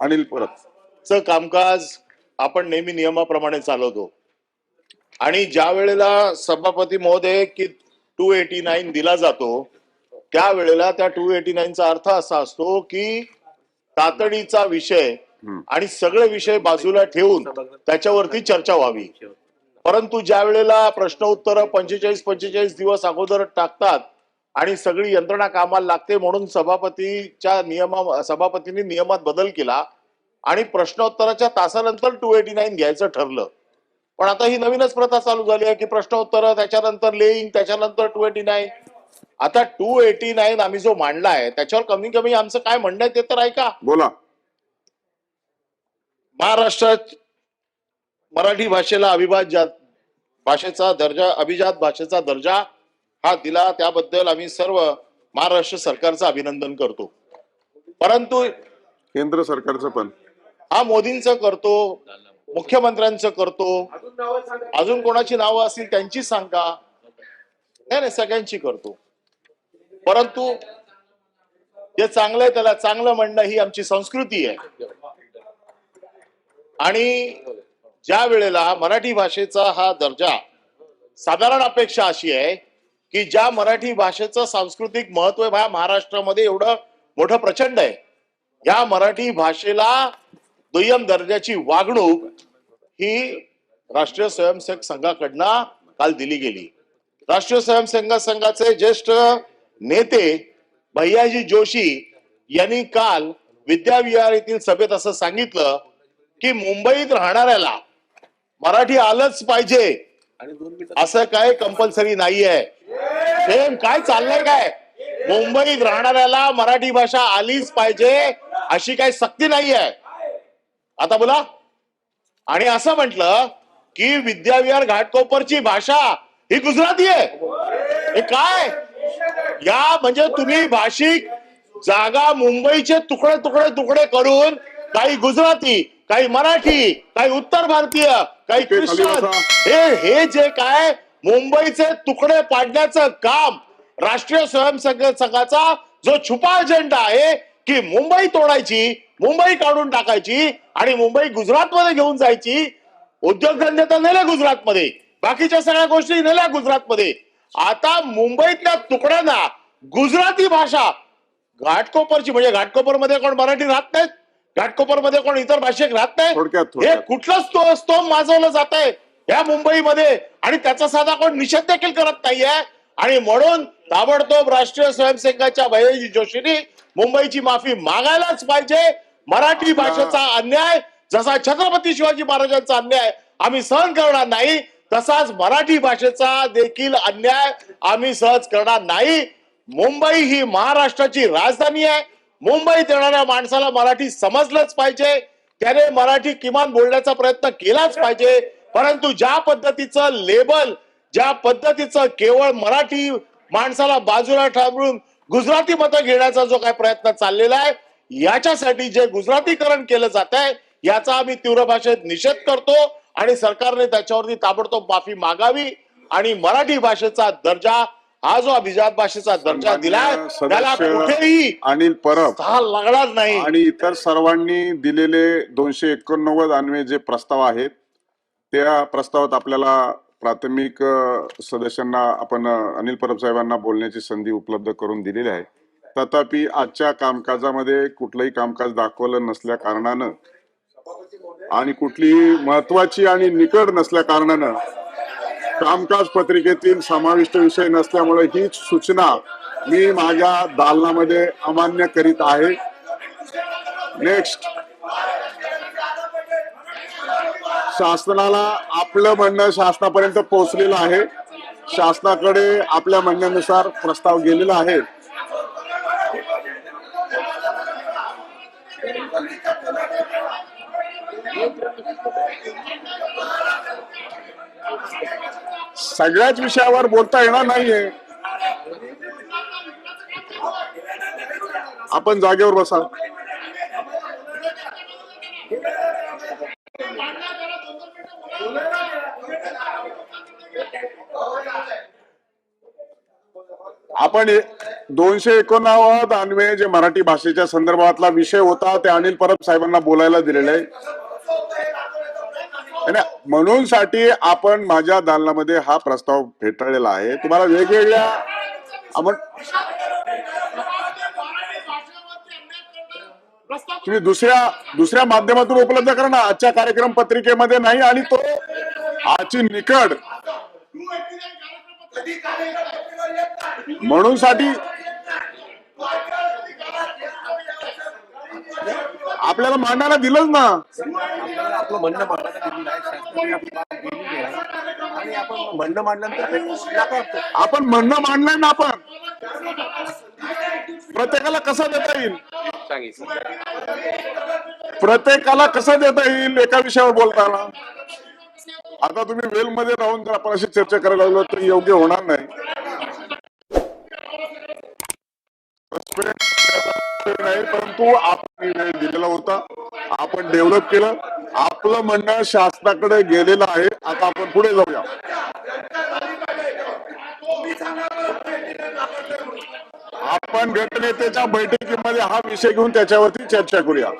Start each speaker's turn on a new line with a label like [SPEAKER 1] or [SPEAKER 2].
[SPEAKER 1] अनिल परब.
[SPEAKER 2] चं कामकाज आपण नेहमी नियमाप्रमाणे चालवतो. आणि ज्या वेळेला सभापती महोदय की टू एटी नाईन दिला जातो त्यावेळेला त्या टू एटी नाईनचा अर्थ असा असतो की तातडीचा विषय आणि सगळे विषय बाजूला ठेवून त्याच्यावरती चर्चा व्हावी. परंतु ज्या वेळेला प्रश्न उत्तर पंचेचाळीस पंचेचाळीस दिवस अगोदर टाकतात आणि सगळी यंत्रणा कामाला लागते म्हणून सभापतीच्या नियमा सभापतींनी नियमात बदल केला आणि प्रश्नोत्तराच्या तासानंतर टू एटी नाईन घ्यायचं ठरलं. पण आता ही नवीनच प्रथा चालू झाली आहे की प्रश्नोत्तर त्याच्यानंतर लेईंग त्याच्यानंतर टू एटी नाईन आता टू एटी नाईन आम्ही जो मांडलाय त्याच्यावर कमी कमी आमचं काय म्हणणं आहे ते तर ऐका.
[SPEAKER 1] बोला.
[SPEAKER 2] महाराष्ट्रात मराठी भाषेला अभिजात भाषेचा दर्जा अभिजात भाषेचा दर्जा हा दिला त्याबद्दल आम्ही सर्व महाराष्ट्र सरकारचं अभिनंदन करतो. परंतु
[SPEAKER 1] केंद्र सरकारचं पण.
[SPEAKER 2] हा मोदींचं करतो मुख्यमंत्र्यांचं करतो. अजून कोणाची नावं असतील त्यांची सांगा. नाही नाही सगळ्यांची करतो. परंतु जे चांगलं आहे त्याला चांगलं म्हणणं ही आमची संस्कृती आहे. आणि ज्या वेळेला मराठी भाषेचा हा दर्जा साधारण अपेक्षा अशी आहे की ज्या मराठी भाषेचं सांस्कृतिक महत्त्व आहे ह्या महाराष्ट्रामध्ये एवढं मोठं प्रचंड आहे. या मराठी भाषेला दुय्यम दर्जाची वागणूक ही राष्ट्रीय स्वयंसेवक संघाकडनं काल दिली गेली. राष्ट्रीय स्वयंसेवक संघाचे ज्येष्ठ नेते भैयाजी जोशी यांनी काल विद्याविहार येथील सभेत असं सांगितलं की मुंबईत राहणाऱ्याला मराठी आलंच पाहिजे. असं काय कंपल्सरी नाहीये. सेम काय चाललंय काय? मुंबईत राहणाऱ्याला मराठी भाषा आलीच पाहिजे अशी काही सक्ती नाहीये. आता बोला. आणि असं म्हटलं की विद्याविहार घाटकोपरची भाषा ही गुजराती आहे. हे काय? या म्हणजे तुम्ही भाषिक जागा मुंबईचे तुकडे तुकडे तुकडे करून काही गुजराती काही मराठी काही उत्तर भारतीय काही ख्रिश्चन. हे हे जे काय मुंबईचे तुकडे पाडण्याचं काम राष्ट्रीय स्वयंसेवक संघाचा जो छुपा अजेंडा आहे की मुंबई तोडायची मुंबई काढून टाकायची आणि मुंबई गुजरातमध्ये घेऊन जायची उद्योगधंदे तर नेले गुजरातमध्ये बाकीच्या सगळ्या गोष्टी नेल्या गुजरातमध्ये आता मुंबईतल्या तुकड्यांना गुजराती भाषा घाटकोपरची म्हणजे घाटकोपरमध्ये कोण मराठी राहत नाहीत घाटकोपरमध्ये कोण इतर भाषिक राहत नाही हे. कुठलं स्तो स्तोम माजवलं जात आहे या मुंबईमध्ये. आणि त्याचा साधा कोण निषेध देखील करत नाहीये. आणि म्हणून ताबडतोब राष्ट्रीय स्वयंसेवकाच्या भैयाजी जोशींनी मुंबईची माफी मागायलाच पाहिजे. मराठी भाषेचा अन्याय जसा छत्रपती शिवाजी महाराजांचा अन्याय आम्ही सहन करणार नाही तसाच मराठी भाषेचा देखील अन्याय आम्ही सहज करणार नाही. मुंबई ही महाराष्ट्राची राजधानी आहे. मुंबईत येणाऱ्या माणसाला मराठी समजलंच पाहिजे. त्याने मराठी किमान बोलण्याचा प्रयत्न केलाच पाहिजे. परंतु ज्या पद्धतीचं लेबल ज्या पद्धतीचं केवळ मराठी माणसाला बाजूला थांबून गुजराती मतं घेण्याचा जो काही प्रयत्न चाललेला आहे याच्यासाठी जे गुजरातीकरण केलं जात आहे याचा आम्ही तीव्र भाषेत निषेध करतो आणि सरकारने त्याच्यावरती ताबडतोब माफी मागावी आणि मराठी भाषेचा दर्जा हा जो अभिजात भाषेचा दर्जा दिलाय त्याला कुठेही
[SPEAKER 1] अनिल परब
[SPEAKER 2] स्थान लागणार नाही.
[SPEAKER 1] आणि इतर सर्वांनी दिलेले दोनशे एकोणनव्वद अन्वे जे प्रस्ताव आहेत त्या प्रस्तावात आपल्याला प्राथमिक सदस्यांना आपण अनिल परब साहेबांना बोलण्याची संधी उपलब्ध करून दिलेली आहे. तथापि आजच्या कामकाजामध्ये कुठलंही कामकाज दाखवलं नसल्या कारणानं आणि कुठलीही महत्वाची आणि निकड नसल्या कारणानं कामकाज पत्रिकेतील समाविष्ट विषय नसल्यामुळे हीच सूचना मी माझ्या दालनामध्ये अमान्य करीत आहे. नेक्स्ट शासनाला आपलं म्हणणं शासनापर्यंत पोहोचलेलं आहे. शासनाकडे आपल्या म्हणण्यानुसार प्रस्ताव गेलेला आहे. सगळ्याच विषयावर बोलता येणार नाहीये. आपण जागेवर बसा. आपण दोनशे एकोणावद अन्वय जे मराठी भाषेच्या संदर्भातला विषय होता ते अनिल परब साहेबांना बोलायला दिलेले आहे. म्हणून साठी आपण माझ्या दालनामध्ये हा प्रस्ताव फेटाळलेला आहे. तुम्हाला वेगवेगळ्या आपण तुम्ही दुसऱ्या दुसऱ्या माध्यमातून उपलब्ध करा ना. आजच्या कार्यक्रम पत्रिकेमध्ये नाही आणि तो आजची निकड म्हणून साठी आपल्याला मांडायला दिलंच ना.
[SPEAKER 3] आपलं म्हणणं म्हणणं मांडल्यानंतर
[SPEAKER 1] आपण म्हणणं मांडलंय ना आपण. प्रत्येकाला कसं देता येईल? प्रत्येकाला कसं देता येईल एका विषयावर बोलताना? आता तुम्ही वेल मध्ये राहून जर आपण अशी चर्चा करायला लागलो तर योग्य होणार नाही. तो आपण दिलेला होता. आपण डेव्हलप केलं. आपलं म्हणणं शासनाकडे गेलेलं आहे. आता आपण पुढे जाऊया. आपण गटनेत्याच्या बैठकीमध्ये हा विषय घेऊन त्याच्यावरती चर्चा करूया.